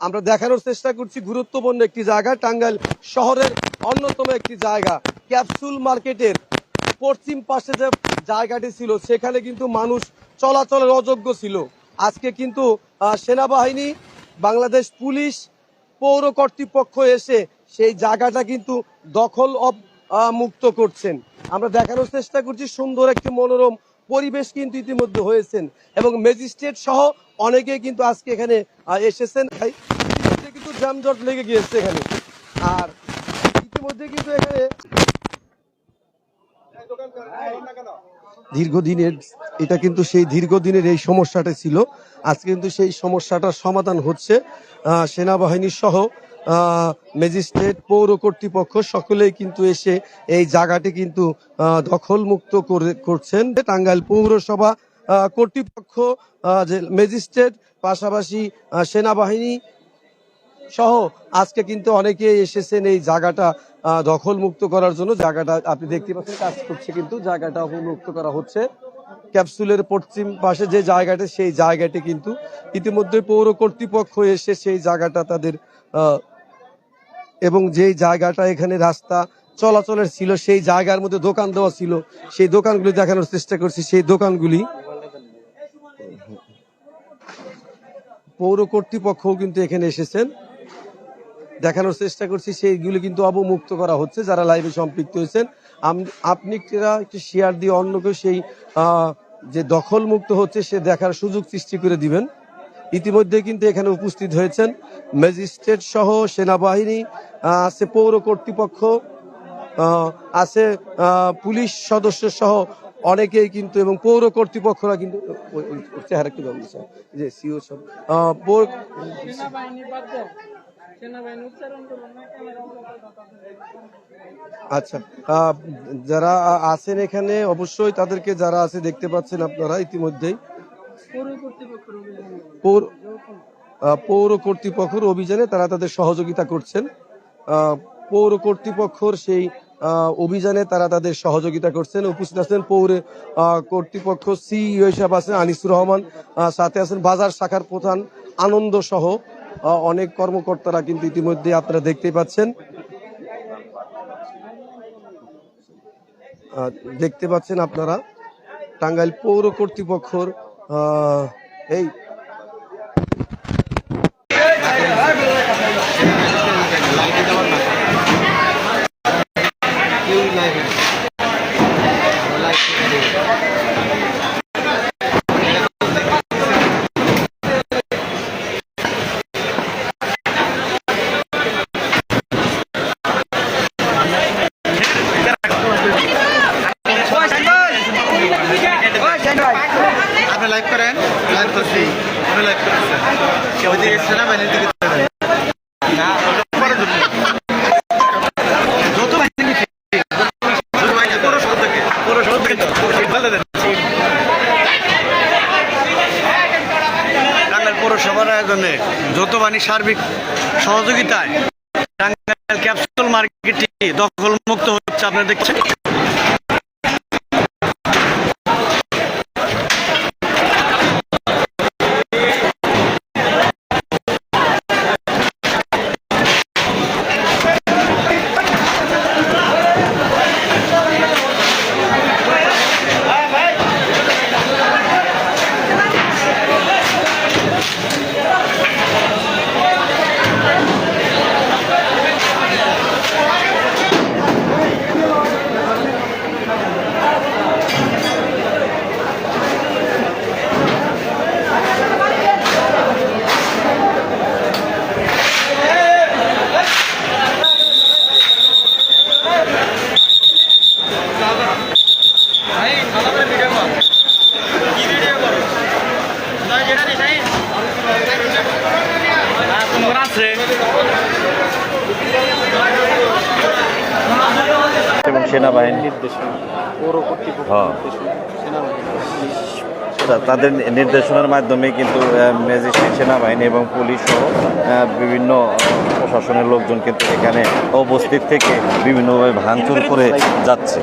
আমরা দেখানোর চেষ্টা করছি গুরুত্বপূর্ণ একটি জায়গা, টাঙ্গাইল শহরের অন্যতম একটি জায়গা, ক্যাপসুল মার্কেটের পশ্চিম পাশে যে জায়গাটি ছিল, সেখানে কিন্তু মানুষ চলাচলের অযোগ্য ছিল। আজকে কিন্তু সেনাবাহিনী, বাংলাদেশ পুলিশ, পৌর কর্তৃপক্ষ এসে সেই জায়গাটা কিন্তু দখল মুক্ত করছেন। আমরা দেখানোর চেষ্টা করছি, সুন্দর একটি মনোরম পরিবেশ কিন্তু ইতিমধ্যে হয়েছেন। এবং ম্যাজিস্ট্রেট সহ অনেকেই কিন্তু আজকে এখানে এসেছেন। কিন্তু যানজট লেগে গিয়েছে এখানে। আর ইতিমধ্যে কিন্তু এখানে দীর্ঘদিনের, এটা কিন্তু সেই দীর্ঘদিনের এই সমস্যাটা ছিল। আজকে কিন্তু সেই সমস্যাটার সমাধান হচ্ছে। সেনাবাহিনী সহ ম্যাজিস্ট্রেট, পৌর কর্তৃপক্ষ সকলেই কিন্তু এসে এই জায়গাটি কিন্তু দখলমুক্ত করে, করছেন। টাঙ্গাইল পৌরসভা কর্তৃপক্ষ ম্যাজিস্ট্রেট, পাশাপাশি সেনাবাহিনী সহ আজকে কিন্তু অনেকে এসেছেন এই জায়গাটা দখলমুক্ত করার জন্য। জায়গাটা আপনি দেখতে পাচ্ছেন, কাজ করছে কিন্তু জায়গাটা মুক্ত করা হচ্ছে। ক্যাপসুলের পশ্চিম পাশে যে জায়গাটা, সেই জায়গাটি কিন্তু ইতিমধ্যে পৌর কর্তৃপক্ষ এসে সেই জায়গাটা তাদের এবং যেই জায়গাটা এখানে রাস্তা চলাচলের ছিল, সেই জায়গার মধ্যে দোকান দেওয়া ছিল, সেই দোকানগুলি দেখানোর চেষ্টা করছি। সেই দোকানগুলি পৌর কর্তৃপক্ষও কিন্তু এখানে এসেছেন। দেখানোর চেষ্টা করছি, সেইগুলো কিন্তু অবমুক্ত করা হচ্ছে, যারা লাইভে সম্পৃক্ত হয়েছেন। আপনি একটু শেয়ার দিয়ে অন্যকে সেই যে দখল মুক্ত হচ্ছে, সে দেখার সুযোগ সৃষ্টি করে দিবেন। ইতিমধ্যে কিন্তু এখানে উপস্থিত হয়েছেন ম্যাজিস্ট্রেট সহ সেনাবাহিনী আছে পৌর কর্তৃপক্ষ আছে পুলিশ সদস্য সহ অনেকেই কিন্তু এবং পৌর কর্তৃপক্ষরা কিন্তু চেহারা একটু বলছে যে সিও সব পৌর- আচ্ছা যারা আছেন এখানে অবশ্যই তাদেরকে যারা আছে দেখতে পাচ্ছেন আপনারা ইতিমধ্যেই। পৌর কর্তৃপক্ষের অভিযান। তারা তাদের সহযোগিতা করছেন। পৌর কর্তৃপক্ষর সেই অভিযানে তারা তাদের সহযোগিতা করছেন। উপস্থিত আছেন পৌর কর্তৃপক্ষ সিইও হিসাবে আছেন আনিসুর রহমান সাথে আছেন বাজার শাখার প্রধান আনন্দ সহ। অনেক কর্মকর্তারা কিন্তু ইতিমধ্যে আপনারা দেখতেই পাচ্ছেন। দেখতে পাচ্ছেন আপনারা টাঙ্গাইল পৌর কর্তৃপক্ষর এই আপনি লাইভ করেন লাইভ করছি আপনি লাইভ করেছেন ওই দিকে সেনাবাহিনীর দিকে তাকান। না, ওটা পরে ধরুন। যৌথ বাহিনী কি? যৌথ বাহিনী পৌরসভা থেকে। পৌরসভা থেকে তো। বলে দেন। টাঙ্গাইল পৌরসভার আয়োজনে যৌথ সার্বিক সহযোগিতায় টাঙ্গাইল ক্যাপসুল মার্কেটটি দখল মুক্ত হচ্ছে, আপনারা দেখছেন এবং সেনাবাহিনী নির্দেশনা পৌর কর্তৃপক্ষ হ্যাঁ। নির্দেশনা সেনাবাহিনী তা- তাদের নির্দেশনার মাধ্যমে কিন্তু ম্যাজিস্ট্রেট সেনাবাহিনী এবং পুলিশ সহ বিভিন্ন প্রশাসনের লোকজন কিন্তু এখানে অবস্থিত থেকে বিভিন্নভাবে ভাঙচুর করে যাচ্ছে।